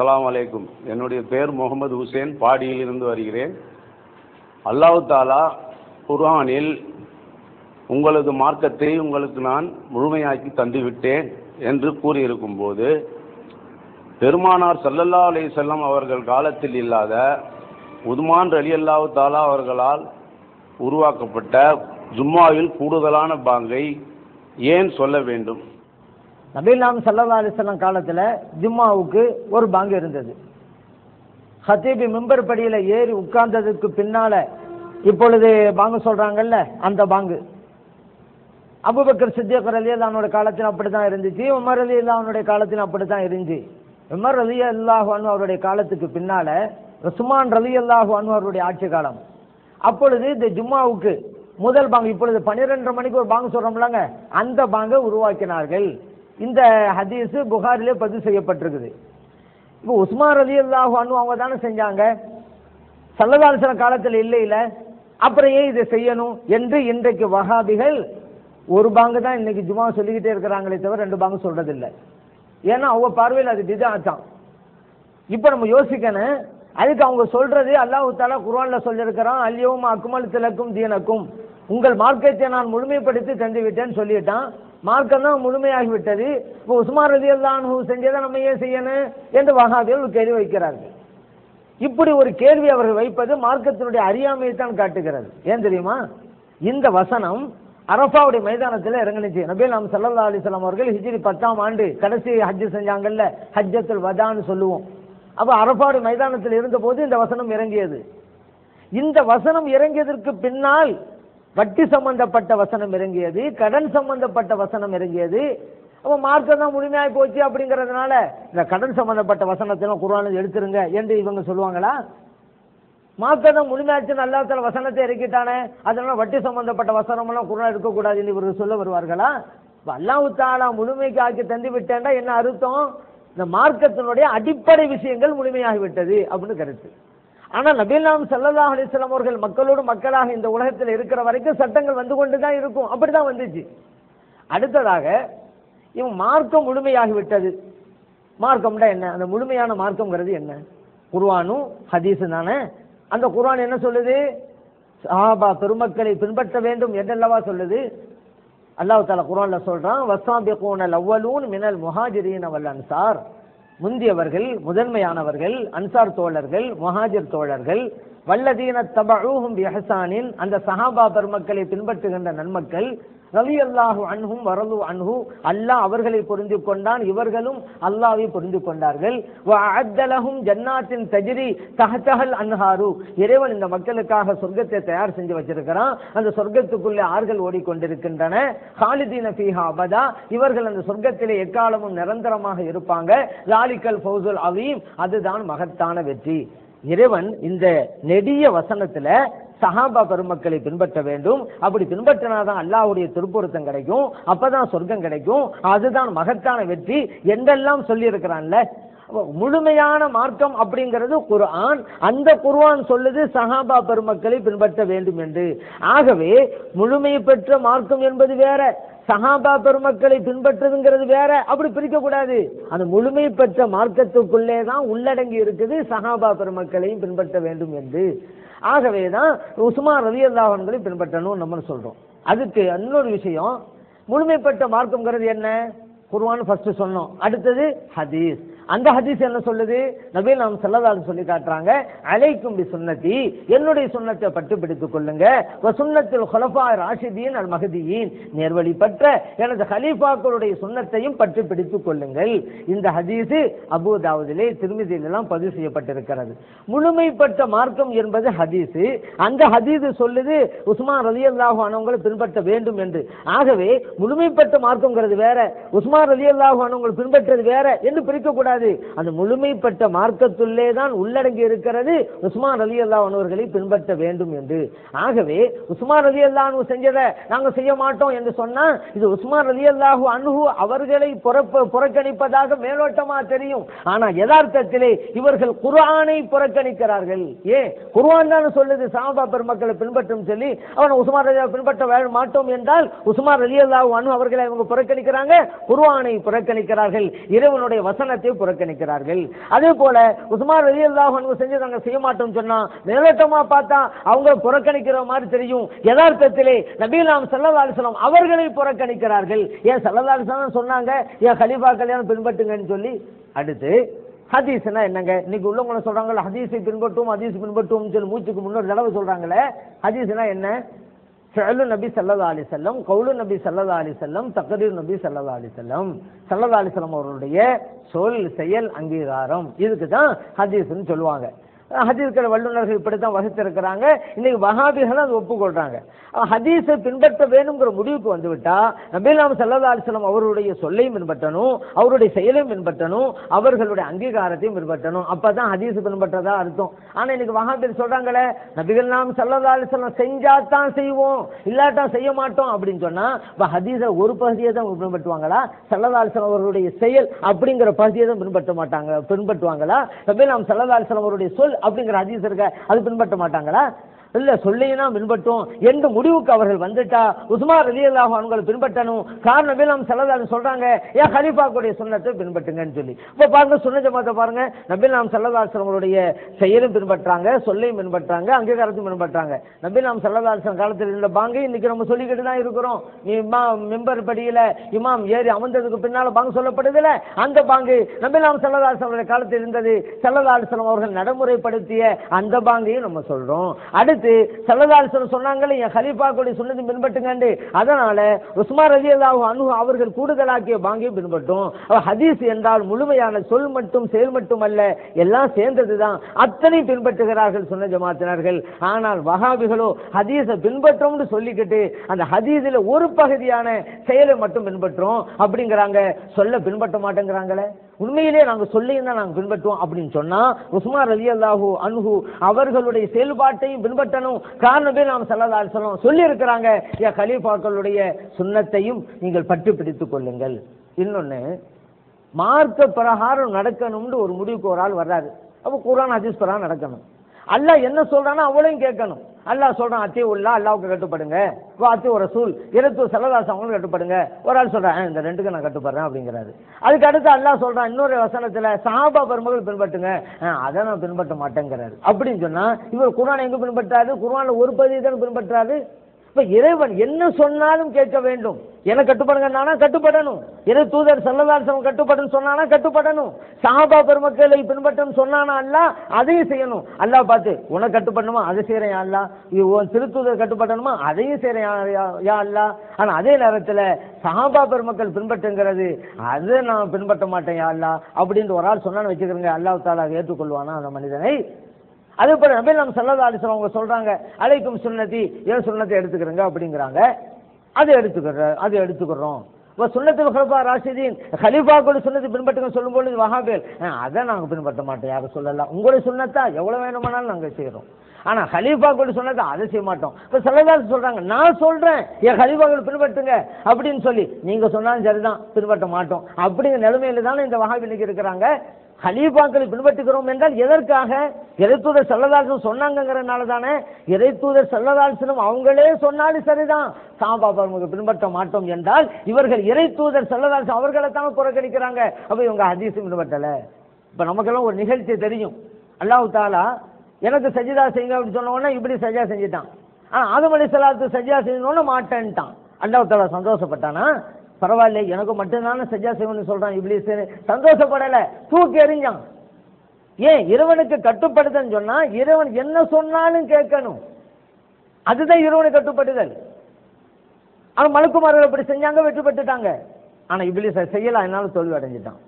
அஸ்லாம் வலைக்கும் என்னுடைய பேர் முகமது ஹுசேன் பாடியிலிருந்து வருகிறேன். அல்லாஹு தாலா குர்ஆனில் உங்களது மார்க்கத்தை உங்களுக்கு நான் முழுமையாக்கி தந்துவிட்டேன் என்று கூறியிருக்கும் போது பெருமானார் சல்லல்லா அலி செல்லம் அவர்கள் காலத்தில் இல்லாத உதுமான் ரலியல்லாஹு தாலா அவர்களால் உருவாக்கப்பட்ட ஜும்மாவில் கூடுதலான பாங்கை ஏன் சொல்ல வேண்டும்? நபீலாம் சல்லா அலிஸ்லாம் காலத்தில் ஜும்மாவுக்கு ஒரு பாங்கு இருந்தது. ஹத்தீபி மிம்பர் படியில் ஏறி உட்கார்ந்ததுக்கு பின்னால இப்பொழுது பாங்கு சொல்றாங்கல்ல அந்த பாங்கு. அபுபக்கர் சித்தியக்கர் அலி அல்லானோட காலத்தில் அப்படி தான் இருந்துச்சு உமர் அலி அல்லானுடைய காலத்தில் அப்படி தான் இருந்துச்சு. உமர் அலி அல்லாஹு அனு அவருடைய காலத்துக்கு பின்னால ரசுமான் ரலி அல்லாஹு அனு அவருடைய ஆட்சி காலம். அப்பொழுது இந்த ஜும்மாவுக்கு முதல் பாங்கு இப்பொழுது பன்னிரெண்டரை மணிக்கு ஒரு பாங்கு சொல்கிறோம்லாங்க அந்த பாங்கை உருவாக்கினார்கள். இந்த ஹதீஸ் புகாரிலே பதிவு செய்யப்பட்டிருக்குது. இப்போ உஸ்மான் ரலி அல்லாஹு அனு அவங்க தானே செஞ்சாங்க. சல்லதாலிசன காலத்தில் இல்லை இல்லை. அப்புறம் ஏன் இதை செய்யணும் என்று இன்றைக்கு வகாபிகள் ஒரு பாங்கு தான் இன்னைக்கு ஜுமா சொல்லிக்கிட்டே இருக்கிறாங்களே தவிர ரெண்டு பாங்கு சொல்றதில்லை. ஏன்னா அவங்க பார்வையில் அது தான் இப்போ நம்ம யோசிக்கணும் அதுக்கு அவங்க சொல்றது அல்லாஹு தாலா குர்ஆன்ல சொல்லியிருக்கிறான் அல்யவும் அக்குமல் திலக்கும் தீனக்கும். உங்கள் மார்க்கத்தை நான் முழுமைப்படுத்தி தந்து விட்டேன்னு சொல்லிட்டான். மார்க்கம் தான் முழுமையாகிவிட்டது. இப்போ உஸ்மான் ரதி அல்லாஹ் செஞ்சதை நம்ம ஏன் செய்யணும் என்று வகாதிகள் ஒரு கேள்வி வைக்கிறார்கள். இப்படி ஒரு கேள்வி அவர்கள் வைப்பது மார்க்கத்தினுடைய அறியாமையை தான் காட்டுகிறது. ஏன் தெரியுமா? இந்த வசனம் அரபாவுடைய மைதானத்தில் இறங்கினுச்சு. நபீல் நாம் சல்லா அலிஸ்லாம் அவர்கள் ஹிஜ்ரி பத்தாம் ஆண்டு கடைசி ஹஜ்ஜு செஞ்சாங்கல்ல ஹஜ்ஜத்துல் வதான்னு சொல்லுவோம். அப்போ அரபாவுடைய மைதானத்தில் இருந்தபோது இந்த வசனம் இறங்கியது. இந்த வசனம் இறங்கியதற்கு பின்னால் வட்டி சம்பந்தப்பட்ட வசனம் இறங்கியது கடன் சம்பந்தப்பட்ட வசனம் இறங்கியது. அப்போ மார்க்கம் தான் முழுமையாகி போச்சு அப்படிங்கிறதுனால இந்த கடன் சம்பந்தப்பட்ட வசனத்தெல்லாம் குர்ஆனில் எடுத்துருங்க என்று இவங்க சொல்லுவாங்களா? மார்க்கம் தான் முழுமையாச்சுன்னு அல்லா வசனத்தை இறக்கிட்டானே அதனால வட்டி சம்பந்தப்பட்ட வசனமெல்லாம் குரான் எடுக்கக்கூடாதுன்னு இவர்கள் சொல்ல வருவார்களா? இப்போ அல்லாஹ் தாலா முழுமைக்கு ஆக்கி தந்து விட்டேன்டா என்ன அர்த்தம்? இந்த மார்க்கத்தினுடைய அடிப்படை விஷயங்கள் முழுமையாகிவிட்டது அப்படின்னு கருத்து. ஆனால் நபீலாம் சல்லல்லாஹு அலிஸ்லாம் அவர்கள் மக்களோடு மக்களாக இந்த உலகத்தில் இருக்கிற வரைக்கும் சட்டங்கள் வந்து கொண்டு தான் இருக்கும். அப்படி தான் வந்துச்சு. அடுத்ததாக இவன் மார்க்கம் முழுமையாகிவிட்டது மார்க்கம்டா மார்க்கம்னா என்ன? அந்த முழுமையான மார்க்கம்ங்கிறது என்ன? குர்ஆனும் ஹதீஸும் தானே? அந்த குர்ஆன் என்ன சொல்லுது? சஹாபா பெருமக்களை பின்பற்ற வேண்டும் என்றல்லவா சொல்லுது? அல்லாஹ் தாலா சொல்கிறான் சொல்றான் வசாபிகூனல் அவ்வலூன் மினல் முஹாஜிரீன் அவல் அன்சார் முந்தியவர்கள் முதன்மையானவர்கள் அன்சார் தோழர்கள் முஹாஜிர் தோழர்கள் வல்லதீன தபூஹும் எஹசானின் அந்த சஹாபா பெருமக்களை பின்பற்றுகின்ற நன்மக்கள் ரலி அல்லாஹு அன்ஹும் வரலு அன்ஹு. அல்லாஹ் அவர்களை புரிந்து கொண்டான். இவர்களும் அல்லாவை புரிந்து கொண்டார்கள். வஅத்தலஹும் ஜன்னாத்தின் தஜிரி தஹத்தஹல் அன்ஹாரு. இறைவன் இந்த மக்களுக்காக சொர்க்கத்தை தயார் செஞ்சு வச்சிருக்கிறான். அந்த சொர்க்கத்துக்குள்ளே ஆறுகள் ஓடிக்கொண்டிருக்கின்றன. ஹாலிதீன பீஹா அபதா. இவர்கள் அந்த சொர்க்கத்திலே எக்காலமும் நிரந்தரமாக இருப்பாங்க. லாலிக்கல் ஃபௌசுல் அவீம் அதுதான் மகத்தான வெற்றி. இறைவன் இந்த நெடிய வசனத்துல சஹாபா பெருமக்களை பின்பற்ற வேண்டும். அப்படி பின்பற்றினாதான் அல்லாஹ்வுடைய திருப்பொருத்தம் கிடைக்கும். அப்பதான் சொர்க்கம் கிடைக்கும். அதுதான் மகத்தான வெற்றி. என்றெல்லாம் சொல்லி இருக்கிறான்ல முழுமையான மார்க்கம் அப்படிங்கிறது குர்ஆன். அந்த குர்ஆன் சொல்லுது சஹாபா பெருமக்களை பின்பற்ற வேண்டும் என்று. ஆகவே முழுமை பெற்ற மார்க்கம் என்பது வேற. சஹாபா பெருமக்களை பின்பற்றுதுங்கிறது வேற. அப்படி பிரிக்க கூடாது அந்த முழுமை பெற்ற மார்க்கத்துக்குள்ளே தான் உள்ளடங்கி இருக்குது சஹாபா பெருமக்களையும் பின்பற்ற வேண்டும் என்று. ஆகவே தான் உஸ்மான் ரலி அல்லாஹன்களை பின்பற்றணும் நம்ம சொல்கிறோம் அதுக்கு இன்னொரு விஷயம் முழுமைப்பட்ட மார்க்கம்ங்கிறது என்ன? குருவான்னு ஃபர்ஸ்ட் சொன்னோம். அடுத்தது ஹதீஸ். அந்த ஹதீஸ் என்ன சொல்லுது? நபீல் நாம் செல்லதாலும் சொல்லி காட்டுறாங்க அலைக்கும் பி சுண்ணத்தி என்னுடைய சுண்ணத்தை பட்டு பிடித்துக் கொள்ளுங்க சுண்ணத்தில் ஹொலஃபா ராஷிதீன் அல் மஹதியின். நேர்வழி பற்ற எனது ஹலீஃபாக்களுடைய சுண்ணத்தையும் பட்டு பிடித்துக் கொள்ளுங்கள். இந்த ஹதீஸ் அபு தாவதிலே திருமதியிலெல்லாம் பதிவு செய்யப்பட்டிருக்கிறது. முழுமைப்பட்ட மார்க்கம் என்பது ஹதீஸ். அந்த ஹதீஸ் சொல்லுது உஸ்மான் ரலி அல்லாஹு அனவங்களை பின்பற்ற வேண்டும் என்று. ஆகவே முழுமைப்பட்ட மார்க்கம்ங்கிறது வேற. உஸ்மான் ரலி அல்லாஹு பின்பற்றது வேற என்று பிரிக்கக்கூடாது. அந்த முழுமைப்பட்ட மார்க்கத்துள்ளே தான் உள்ளடங்கி இருக்கிறது உஸ்மான் அலி அல்லாஹர்களை பின்பற்ற வேண்டும் என்று. ஆகவே உஸ்மான் அலி அல்லாஹு செஞ்சதை நாங்க செய்ய மாட்டோம் என்று சொன்னா இது உஸ்மான் அலி அல்லாஹு அணுகு அவர்களை புறப்ப புறக்கணிப்பதாக மேலோட்டமா தெரியும். ஆனா யதார்த்தத்திலே இவர்கள் குர்ஆனை புறக்கணிக்கிறார்கள். ஏன் குர்ஆன் தான் சொல்லுது சாபா பெருமக்களை பின்பற்றும் சொல்லி அவன் உஸ்மான் அலியா பின்பற்ற மாட்டோம் என்றால் உஸ்மான் அலி அல்லாஹு அனு அவர்களை அவங்க புறக்கணிக்கிறாங்க குர்ஆனை புறக்கணிக்கிறார்கள். இறைவனுடைய வசனத்தை புறக்கணிக்கிறார்கள். அதே போல உஸ்மான் ரலி அல்லாஹ் செஞ்சு நாங்கள் செய்ய மாட்டோம்னு சொன்னா மேலோட்டமா பார்த்தா அவங்க புறக்கணிக்கிற மாதிரி தெரியும். யதார்த்தத்திலே நபீலாம் சல்லா அலிஸ்லாம் அவர்களை புறக்கணிக்கிறார்கள். ஏன் சல்லா அலிஸ்லாம் சொன்னாங்க ஏன் கலீஃபா கல்யாணம் பின்பற்றுங்கன்னு சொல்லி? அடுத்து ஹதீஸ்னா என்னங்க? இன்னைக்கு உள்ளவங்களை சொல்றாங்கல்ல ஹதீஸை பின்பற்றும் ஹதீஸ் பின்பற்றும் சொல்லி மூச்சுக்கு முன்னொரு தடவை சொல்றாங்களே ஹதீஸ்னா என்ன? ஃபெலு நபி சல்லதா அலி செல்லம் கவுலு நபி சல்லதா அலி செல்லம் தக்கரீர் நபி சல்லதா அலி செல்லம் சல்லதா அலி செல்லம் அவர்களுடைய சொல் செயல் அங்கீகாரம். இதுக்கு தான் ஹதீஸ்ன்னு சொல்லுவாங்க. ஹதீஸ்கள் வல்லுநர்கள் இப்படித்தான் வகுத்திருக்கிறாங்க. இன்னைக்கு வஹாபிகள் அதை ஒப்புக்கொள்றாங்க. ஹதீஸை பின்பற்ற வேணுங்கிற முடிவுக்கு வந்துவிட்டா நபிலாம் சல்லா அலிஸ்லாம் அவருடைய சொல்லையும் பின்பற்றணும் அவருடைய செயலையும் பின்பற்றணும் அவர்களுடைய அங்கீகாரத்தையும் பின்பற்றணும். அப்பதான் ஹதீஸ் பின்பற்றதா அர்த்தம். ஆனால் இன்னைக்கு வஹாபில் சொல்றாங்களே நபிகள் நாம் சல்லா அலிஸ்லாம் செஞ்சா தான் செய்வோம் இல்லாட்டா செய்ய மாட்டோம் அப்படின்னு சொன்னால் இப்போ ஹதீஸை ஒரு பகுதியை தான் பின்பற்றுவாங்களா? சல்லா அலிஸ்லாம் அவருடைய செயல் அப்படிங்கிற பகுதியை தான் பின்பற்ற மாட்டாங்க பின்பற்றுவாங்களா? நபிலாம் சல்லா அலிஸ்லாம் அவருடைய சொல் அப்படிங்கிற ஹதீஸ் இருக்க? அது பின்பற்ற மாட்டாங்களா? இல்ல சொல்லினா பின்பற்றும் எந்த முடிவுக்கு அவர்கள் வந்துட்டா உஸ்மா ரலி அவங்களை பின்பற்றணும். காரணம் நபிலாம் சல்லதாலும் சொல்றாங்க ஏன் ஹலீஃபாக்குடைய சுண்ணத்தை பின்பற்றுங்கன்னு சொல்லி. இப்போ பாருங்க சுன்ன ஜமாத்தை பாருங்க நபிலாம் சல்லதாசனங்களுடைய செயலும் பின்பற்றாங்க சொல்லையும் பின்பற்றாங்க அங்கீகாரத்தையும் பின்பற்றாங்க. நபிலாம் சல்லதாசன் காலத்தில் இருந்த பாங்கை இன்னைக்கு நம்ம சொல்லிக்கிட்டு தான் இருக்கிறோம். இமாம் மெம்பர் படியில இமாம் ஏறி அமர்ந்ததுக்கு பின்னால் பாங்கு சொல்லப்படுதுல அந்த பாங்கு நபிலாம் சல்லதாசனுடைய காலத்தில் இருந்தது. சல்லதாசனம் அவர்கள் நடைமுறைப்படுத்திய அந்த பாங்கையும் நம்ம சொல்றோம். அடுத்து சல்லதாசனம் சொன்னாங்களே என் ஹலீஃபாக்குடைய சொன்னது பின்பற்றுங்கண்டு. அதனால உஸ்மான் ரதி அல்லாஹு அனு அவர்கள் கூடுதலாக்கிய வாங்கியும் பின்பற்றும். ஹதீஸ் என்றால் முழுமையான சொல் மட்டும் செயல் மட்டும் அல்ல எல்லாம் சேர்ந்ததுதான். அத்தனை பின்பற்றுகிறார்கள் சொன்ன ஜமாத்தினர்கள். ஆனால் வகாபிகளோ ஹதீஸை பின்பற்றோம்னு சொல்லிக்கிட்டு அந்த ஹதீஸில் ஒரு பகுதியான செயலை மட்டும் பின்பற்றும். அப்படிங்கிறாங்க. சொல்ல பின்பற்ற மாட்டேங்கிறாங்களே. உண்மையிலே நாங்கள் சொல்லியும் தான் பின்பற்றுவோம் அப்படின்னு சொன்னால் உஸ்மான் அலி அல்லாஹூ அன்ஹு அவர்களுடைய செயல்பாட்டையும் பின்பற்றணும். காரணமே நாம் சல்லா சொல்லணும் சொல்லி இருக்கிறாங்க என் கலீஃபாக்களுடைய சுண்ணத்தையும் நீங்கள் பற்றி பிடித்துக் கொள்ளுங்கள். இன்னொன்று மார்க்க பிரகாரம் நடக்கணும்னு ஒரு முடிவுக்கு ஒரு ஆள் வர்றாரு. அப்போ குரான் ஹதீஸ் பிரகாரம் நடக்கணும். அல்ல என்ன சொல்றானோ அவளையும் கேட்கணும். அல்லாஹ் சொல்கிறான் அத்தி உள்ளா அல்லாவுக்கு கட்டுப்படுங்க. வா அத்தி ஒரு சூல் இருத்து செல்லதாசம் அவங்களும் கட்டுப்படுங்க. ஒரு ஆள் சொல்கிறேன் இந்த ரெண்டுக்கு நான் கட்டுப்படுறேன் அப்படிங்கிறாரு. அதுக்கு அடுத்து அல்லாஹ் சொல்கிறான் இன்னொரு வசனத்தில் சாபா பெருமகள் பின்பற்றுங்க. "ஆ, அதை நான் பின்பற்ற மாட்டேங்கிறாரு. அப்படின்னு சொன்னால் இவர் குரான் எங்கே பின்பற்றாரு? குரானில் ஒரு பகுதி தான் பின்பற்றாரு. இப்போ இறைவன் என்ன சொன்னாலும் கேட்க வேண்டும். என கட்டுப்படுங்கன்னா கட்டுப்படணும். இறை தூதர் சல்லதாசம் கட்டுப்படணும் சொன்னானா கட்டுப்படணும். சாபா பெருமக்களை பின்பற்றணும் சொன்னானா அல்ல அதையும் செய்யணும். அல்லாஹ் பார்த்து உனக்கு கட்டுப்படணுமா? அதை செய்கிறேன் யா அல்லா. இது உன் திருத்தூதர் கட்டுப்படணுமா? அதையும் செய்கிறேன் யா- அல்லா. ஆனால் அதே நேரத்தில் சஹாபா பெருமக்கள் பின்பற்றுங்கிறது அதை நான் பின்பற்ற மாட்டேன் யா அல்லா. அப்படின்ட்டு ஒரு ஆள் சொன்னான்னு வச்சுக்கிறேங்க. அல்லாஹ் தாலா ஏற்றுக்கொள்வானா அந்த மனிதனை? அது போல நபி நம்ம சல்லா அலிஸ்லாம் அவங்க சொல்றாங்க அலைக்கும் சுண்ணத்தி ஏன் சுண்ணத்தை எடுத்துக்கிறங்க? அப்படிங்கிறாங்க. அதை எடுத்துக்கிற அதை எடுத்துக்கிறோம். இப்போ சுண்ணத்து ஹலஃபா ராஷிதீன் ஹலீஃபா கூட சுன்னத்தை பின்பற்றுங்க சொல்லும்பொழுது வஹாபேல் "ஆ, அதை நாங்கள் பின்பற்ற மாட்டோம் யாரும் சொல்லலாம் உங்களுடைய சுண்ணத்தா எவ்வளோ வேணுமானாலும் நாங்கள் செய்கிறோம் ஆனால் ஹலீஃபா கூட சொன்னதை அதை செய்ய மாட்டோம். இப்போ சல்லதாஸ் சொல்கிறாங்க நான் சொல்கிறேன் என் ஹலீஃபாக்கள் பின்பற்றுங்க அப்படின்னு சொல்லி நீங்கள் சொன்னாலும் சரிதான் பின்பற்ற மாட்டோம். அப்படிங்கிற நிலைமையில தானே இந்த வஹாபி இருக்கிறாங்க. ஹலீஃபாக்களை பின்பற்றுகிறோம் என்றால் எதற்காக? இறைத்தூதர் சல்லதாசனம் சொன்னாங்கங்கிறனால தானே. இறைத்தூதர் சல்லதாசனம் அவங்களே சொன்னாலும் சரிதான். சாம்பா பரமுக பின்பற்ற மாட்டோம் என்றால் இவர்கள் இறைத்தூதர் செல்லதாசன் அவர்களை தான் புறக்கணிக்கிறாங்க. அப்போ இவங்க ஹதீஸும் பின்பற்றல. இப்போ நமக்கெல்லாம் ஒரு நிகழ்ச்சி தெரியும். அல்லாஹு தாலா எனக்கு சஜிதா செய்யுங்க அப்படின்னு சொன்ன இப்படி சஜா செஞ்சுட்டான். ஆனால் ஆதம் அலி சலாத்து சஜிதா செய்யணும்னு மாட்டேன்ட்டான். அல்லாஹு தாலா சந்தோஷப்பட்டானா? பரவாயில்ல எனக்கு மட்டும்தானே சஜ்ஜா செய்யணும்னு சொல்றான் இப்ளீஸ். சந்தோஷப்படல தூக்கி எறிஞ்சான். ஏன் இறைவனுக்கு கட்டுப்படுதல் சொன்னா இறைவன் என்ன சொன்னாலும் கேட்கணும். அதுதான் இறைவனுக்கு கட்டுப்படுதல். ஆனா மலக்குமார்கள் அப்படி செஞ்சாங்க வெற்றி பெற்றுட்டாங்க. ஆனா இப்படி செய்யலாம் செய்யல தோல்வி அடைஞ்சிட்டான்.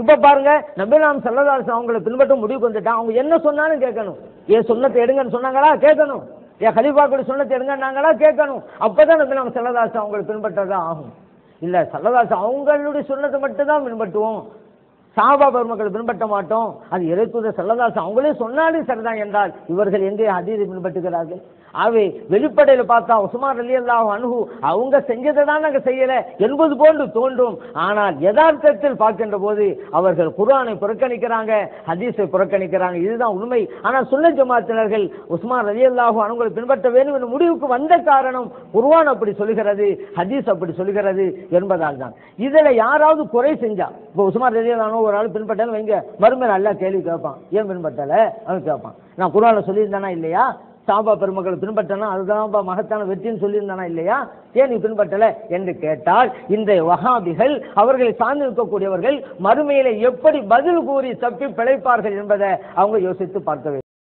இப்ப பாருங்க நபிலாம் செல்லதாசன் அவங்களை பின்பற்ற முடிவுக்கு வந்துட்டான். அவங்க என்ன சொன்னாலும் கேட்கணும். ஏன் சொன்னத்தை எடுங்கன்னு சொன்னாங்களா? கேட்கணும். ஏன் ஹலீஃபா கூட சுண்ணத்தை எடுங்கன்னாங்களா? கேட்கணும். அப்பதான் நபிலாம் செல்லதாசன் அவங்களை பின்பற்றதா ஆகும். இல்லை சல்லதாசு அவங்களுடைய சொன்னதை மட்டும்தான் பின்பற்றுவோம். சாபா பெருமக்கள் பின்பற்ற மாட்டோம். அது இறைத்துத சல்லதாசு அவங்களே சொன்னாலும் சரிதான் என்றால் இவர்கள் எங்கே அதீதை பின்பற்றுகிறார்கள்? ஆகவே வெளிப்படையில் பார்த்தா உஸ்மான் அலி அல்லாஹ் அனுகு அவங்க செஞ்சதை தான் நாங்கள் செய்யலை. என்பது போன்று தோன்றும். ஆனால் யதார்த்தத்தில் பார்க்கின்ற போது அவர்கள் குர்ஆனை புறக்கணிக்கிறாங்க ஹதீஸை புறக்கணிக்கிறாங்க. இதுதான் உண்மை. ஆனால் சுன்ன ஜமாத்தினர்கள் உஸ்மான் அலி அல்லாஹு அணுகளை பின்பற்ற வேண்டும் என்ற முடிவுக்கு வந்த காரணம் குர்வான் அப்படி சொல்லுகிறது ஹதீஸ் அப்படி சொல்லுகிறது என்பதால் தான். இதில் யாராவது குறை செஞ்சா இப்போ உஸ்மான் அலி அல்லாஹ் ஒரு ஆள் பின்பற்றாலும் வைங்க மறுமையில் நல்லா கேள்வி கேட்பான். ஏன் பின்பற்றலை? அவன் கேட்பான். நான் குரானை சொல்லியிருந்தானா இல்லையா? சாபா பெருமக்களை பின்பற்றனா அதுதான்ப்பா மகத்தான வெற்றின்னு சொல்லியிருந்தானா இல்லையா? ஏன் நீ பின்பற்றல என்று கேட்டால் இந்த வஹாபிகள் அவர்களை சார்ந்து இருக்கக்கூடியவர்கள் மறுமையில எப்படி பதில் கூறி தப்பி பிழைப்பார்கள் என்பதை அவங்க யோசித்து பார்க்க வேண்டும்.